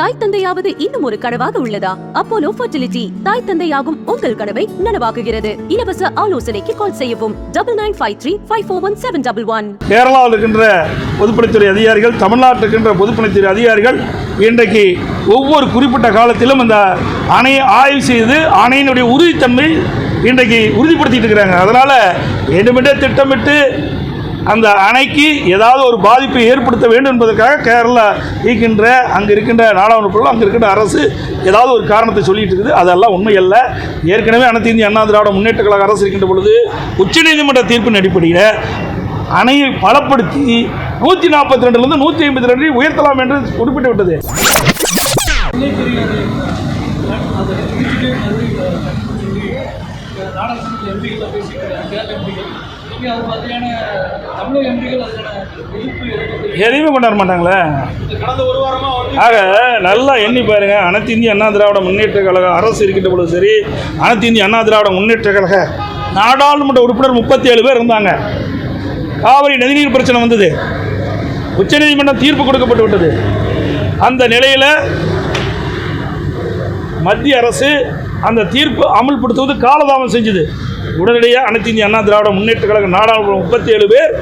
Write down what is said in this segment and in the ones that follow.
தாய் தந்தையாவது இன்னும் ஒரு கனவாக உள்ளதா? அப்போலோ ஃபர்டிலிட்டி தாய் தந்தையாகும் உங்கள் கனவை நனவாக்குகிறது. இலவச ஆலோசனைக்கு கால் செய்யவும். Double nine five three five four one seven double one கேரளாவில் இருக்கின்ற பொதுப்பணித்துறை அதிகாரிகள் தமிழ்நாட்டில் இருக்கின்ற பொதுப்பணித்துறை அதிகாரிகள் இன்றைக்கு ஒவ்வொரு குறிப்பிட்ட காலத்திலும் இந்த அணையை ஆய்வு செய்து அணையினுடைய உறுதித்தன்மை இன்றைக்கு உறுதிப்படுத்திட்டு இருக்கிறாங்க. அதனால் வேண்டுமென்றே திட்டமிட்டு அந்த அணைக்கு ஏதாவது ஒரு பாதிப்பை ஏற்படுத்த வேண்டும் என்பதற்காக கேரளா இருக்கின்ற அங்கே இருக்கின்ற நாடாளுமன்றம் அங்கே இருக்கின்ற அரசு ஏதாவது ஒரு காரணத்தை சொல்லிட்டு இருக்குது. அதெல்லாம் உண்மையல்ல. ஏற்கனவே அனைத்து இந்திய அண்ணா திராவிட முன்னேற்ற கழக அரசு இருக்கின்ற பொழுது உச்சநீதிமன்ற தீர்ப்பின் அடிப்படையில் அணையை பலப்படுத்தி நூற்றி நாற்பத்தி ரெண்டுலேருந்து நூற்றி ஐம்பத்தி ரெண்டு உயர்த்தலாம் என்று குறிப்பிட்டு விட்டது நாடாளுமன்ற எம்பிகள் பேசிக்கிறாங்க கேரள எம்பிகள் எதையுமே கொண்டாட மாட்டாங்களே? ஆக நல்லா எண்ணி பாருங்க. அனைத்து இந்திய அண்ணா திராவிட முன்னேற்ற கழக அரசு இருக்கின்ற பொழுது சரி அனைத்து இந்திய அண்ணா திராவிட முன்னேற்ற கழக நாடாளுமன்ற உறுப்பினர் முப்பத்தி ஏழு பேர் இருந்தாங்க. காவிரி நதிநீர் பிரச்சனை வந்தது. உச்சநீதிமன்றம் தீர்ப்பு கொடுக்கப்பட்டு விட்டது. அந்த நிலையில் மத்திய அரசு அந்த தீர்ப்பு அமல்படுத்துவது காலதாமம் செஞ்சது. உடனடியாக அனைத்து இந்திய அண்ணா திராவிட முன்னேற்ற கழக நாடாளுமன்ற முப்பத்தி ஏழு பேர்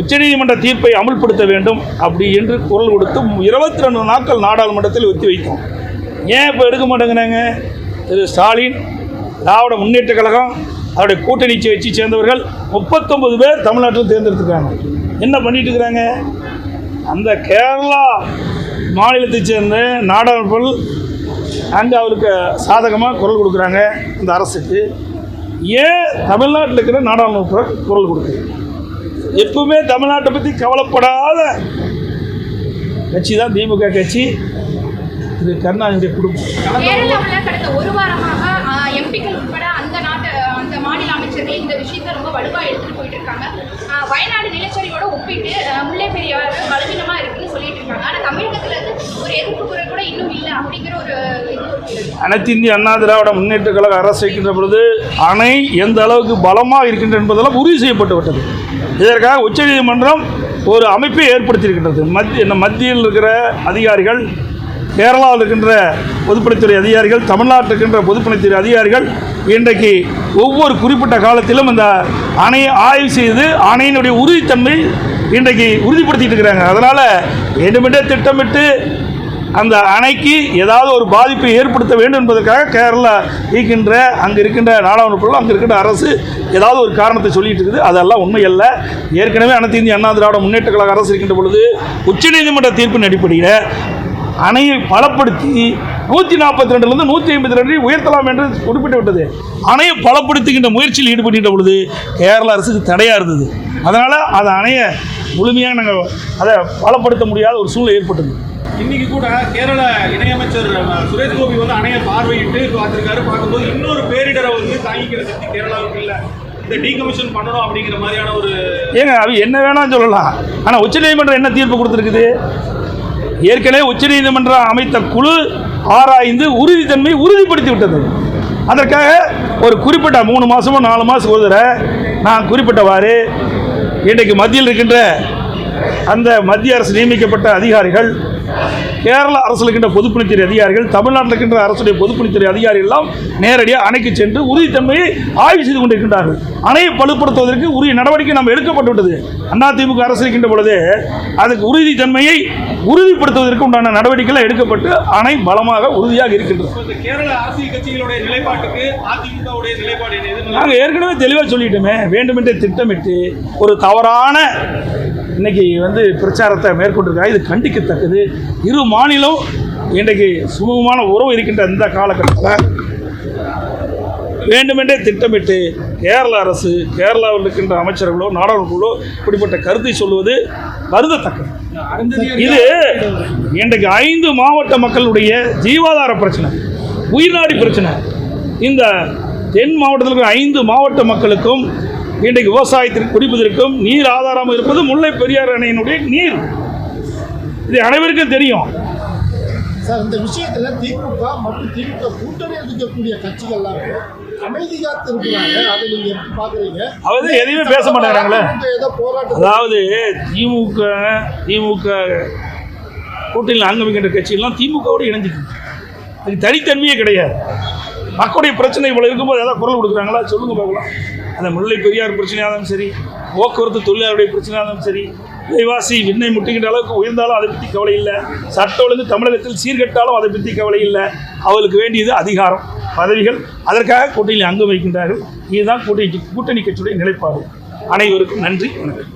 உச்சநீதிமன்ற தீர்ப்பை அமல்படுத்த வேண்டும் அப்படி என்று குரல் கொடுத்து இருபத்தி ரெண்டு நாட்கள் நாடாளுமன்றத்தில் ஒத்தி வைத்தோம். ஏன் இப்போ எடுக்க மாட்டேங்கிறாங்க? திரு ஸ்டாலின் திராவிட முன்னேற்ற கழகம் அவருடைய கூட்டணி வச்சு சேர்ந்தவர்கள் முப்பத்தொம்பது பேர் தமிழ்நாட்டில் தேர்ந்தெடுத்துருக்காங்க. என்ன பண்ணிட்டு இருக்கிறாங்க? அந்த கேரளா மாநிலத்தை சேர்ந்த நாடாளுமன்ற அங்கே அவருக்கு சாதகமாக குரல் கொடுக்குறாங்க இந்த அரசுக்கு. ஏன் தமிழ்நாட்டில் இருக்கிற நாடாளுமன்ற குரல் கொடுக்குது? எப்பவுமே தமிழ்நாட்டை பற்றி கவலைப்படாத கட்சி தான் திமுக கட்சி. திரு கருணாநிதி குடும்பம் கேரளாவில் கடந்த ஒரு வாரமாக எம்பிக்கள் உட்பட அந்த நாட்டு அந்த மாநில அமைச்சர்கள் இந்த விஷயத்தை ரொம்ப வலுவாக எடுத்துகிட்டு போயிட்டு இருக்காங்க. வயநாடு நிலச்சரிவோட ஒப்பிட்டு ஆஹ் முல்லை பெரியாறு பலவீனமா இருக்குன்னு சொல்லிட்டு இருக்காங்க ஆனா தமிழகத்துல இருந்து ஒரு எதிர்ப்பு குரல் கூட இன்னும் இல்லை அப்படிங்கிற ஒரு இது இருக்கு. அனைத்து இந்திய அண்ணா திராவிட முன்னேற்ற கழக அரசு இருக்கின்ற பொழுது அணை எந்த அளவுக்கு பலமாக இருக்கின்ற என்பதெல்லாம் உறுதி செய்யப்பட்டு விட்டது. இதற்காக உச்சநீதிமன்றம் ஒரு அமைப்பை ஏற்படுத்தியிருக்கின்றது. மத்திய இந்த மத்தியில் இருக்கிற அதிகாரிகள் கேரளாவில் இருக்கின்ற பொதுப்பணித்துறை அதிகாரிகள் தமிழ்நாட்டில் இருக்கின்ற பொதுப்பணித்துறை அதிகாரிகள் இன்றைக்கு ஒவ்வொரு குறிப்பிட்ட காலத்திலும் இந்த அணையை ஆய்வு செய்து அணையினுடைய உறுதித்தன்மை இன்றைக்கு உறுதிப்படுத்திட்டு இருக்கிறாங்க. அதனால் வேண்டுமென்றே திட்டமிட்டு அந்த அணைக்கு ஏதாவது ஒரு பாதிப்பை ஏற்படுத்த வேண்டும் என்பதற்காக கேரளா இருக்கின்ற அங்கே இருக்கின்ற நாடாளுமன்றம் அங்கே இருக்கின்ற அரசு ஏதாவது ஒரு காரணத்தை சொல்லிட்டு இருக்குது. அதெல்லாம் உண்மை அல்ல ஏற்கனவே அனைத்து இந்திய அண்ணா திராவிட முன்னேற்ற கழக அரசு இருக்கின்ற பொழுது உச்சநீதிமன்ற தீர்ப்பின் அடிப்படையில் அணையை பலப்படுத்தி நூற்றி நாற்பத்தி ரெண்டுலேருந்து நூற்றி ஐம்பத்தி ரெண்டு உயர்த்தலாம் என்று குறிப்பிட்டு விட்டது அணையை பலப்படுத்துகின்ற முயற்சியில் ஈடுபடுகின்ற பொழுது கேரள அரசுக்கு தடையாக இருந்தது. அதனால் அதை அணையை முழுமையாக நாங்கள் அதை பலப்படுத்த முடியாத ஒரு சூழ்நிலை ஏற்பட்டது. இன்னைக்கு கூட கேரள இணையமைச்சர் சுரேஷ் கோபி வந்து அணையை பார்வையிட்டு பார்த்துருக்காரு. பார்க்கும்போது இன்னொரு பேரிடரை வந்து தாங்கிக்கிற சக்தி கேரளாவுக்கு இல்லை. இந்த டீகமிஷன் பண்ணணும் அப்படிங்கிற மாதிரியான ஒரு ஏங்க அது என்ன வேணாம் சொல்லலாம். ஆனால் உச்சநீதிமன்றம் என்ன தீர்ப்பு கொடுத்துருக்குது? ஏற்கனவே உச்சநீதிமன்றம் அமைத்த குழு ஆராய்ந்து உறுதித்தன்மை உறுதிப்படுத்தி விட்டது அதற்காக ஒரு குறிப்பிட்ட மூணு மாதமோ நாலு மாதம் ஒரு தடவை நான் குறிப்பிட்டவாறு இன்றைக்கு மத்தியில் இருக்கின்ற அந்த மத்திய அரசு நியமிக்கப்பட்ட அதிகாரிகள் கேரள அரசில் இருக்கின்ற பொதுப்பணித்துறை அதிகாரிகள் தமிழ்நாட்டில் இருக்கின்ற அரசுடைய பொதுப்பணித்துறை அதிகாரிகள் எல்லாம் நேரடியாக அணைக்கு சென்று உறுதித்தன்மையை ஆய்வு செய்து கொண்டிருக்கின்றார்கள். அணையை பலுப்படுத்துவதற்கு உரிய நடவடிக்கை நம்ம எடுக்கப்பட்டு விட்டது. அதிமுக அரசு இருக்கின்ற பொழுது அதுக்கு உறுதித்தன்மையை உறுதிப்படுத்துவதற்கு உண்டான நடவடிக்கைகள் எடுக்கப்பட்டு அணை பலமாக உறுதியாக இருக்கின்றது. கட்சிகளுடைய நிலைப்பாட்டுக்கு நாங்கள் ஏற்கனவே தெளிவாக சொல்லிட்டோமே வேண்டுமென்றே திட்டமிட்டு ஒரு தவறான இன்னைக்கு வந்து பிரச்சாரத்தை மேற்கொண்டிருக்காங்க. இது கண்டிக்கத்தக்கது. இரு மாநிலம் இன்றைக்கு சுமூகமான உறவு இருக்கின்ற இந்த காலகட்டத்தில் வேண்டுமென்றே திட்டமிட்டு கேரள அரசு கேரளாவில் இருக்கின்ற அமைச்சர்களோ நாடாளுமன்றங்களோ இப்படிப்பட்ட கருத்தை சொல்லுவது கருதத்தக்கது இது இன்றைக்கு ஐந்து மாவட்ட மக்களுடைய ஜீவாதார பிரச்சனை உயிர்நாடி பிரச்சனை. இந்த தென் மாவட்டத்தில் இருக்கிற ஐந்து மாவட்ட மக்களுக்கும் இன்றைக்கு விவசாயத்திற்கு குடிப்பதற்கும் நீர் ஆதாரம் இருப்பது முல்லை பெரியார் அணையினுடைய நீர். இது அனைவருக்கும் தெரியும். சார் இந்த விஷயத்துல திமுக மற்றும் திமுக கூட்டணி இருக்கக்கூடிய கட்சிகள்லாம் அமைதி காத்து இருக்கிறாங்க. அதை நீங்க எப்படி பாக்குறீங்க அதாவது எதையுமே பேச மாட்டேங்கிறாங்களே அதாவது திமுக திமுக கூட்டணியில் அங்கம் வைக்கின்ற கட்சியெல்லாம் திமுகவோடு இணைஞ்சிருக்கு அது தனித்தன்மையே கிடையாது. மக்களுடைய பிரச்சனை இவ்வளோ இருக்கும்போது ஏதாவது குரல் கொடுக்குறாங்களா? சொல்லுங்க பார்க்கலாம் அந்த முல்லை பெரியார் பிரச்சனையாக இருந்தாலும் சரி போக்குவரத்து தொழிலாளருடைய பிரச்சனையாக இருந்தாலும் சரி விலைவாசி விண்ணை முட்டுகின்ற அளவுக்கு உயர்ந்தாலும் அதை பற்றி கவலை இல்லை. சட்ட ஒழுங்கு தமிழகத்தில் சீர்கெட்டாலும் அதை பற்றி கவலை இல்லை. அவளுக்கு வேண்டியது அதிகாரம். பதவிகள் அதற்காக கூட்டணியில் அங்கம் வைக்கின்றார்கள் இதுதான் கூட்டணி கூட்டணி கட்சியுடைய நிலைப்பாடு. அனைவருக்கும் நன்றி வணக்கம்.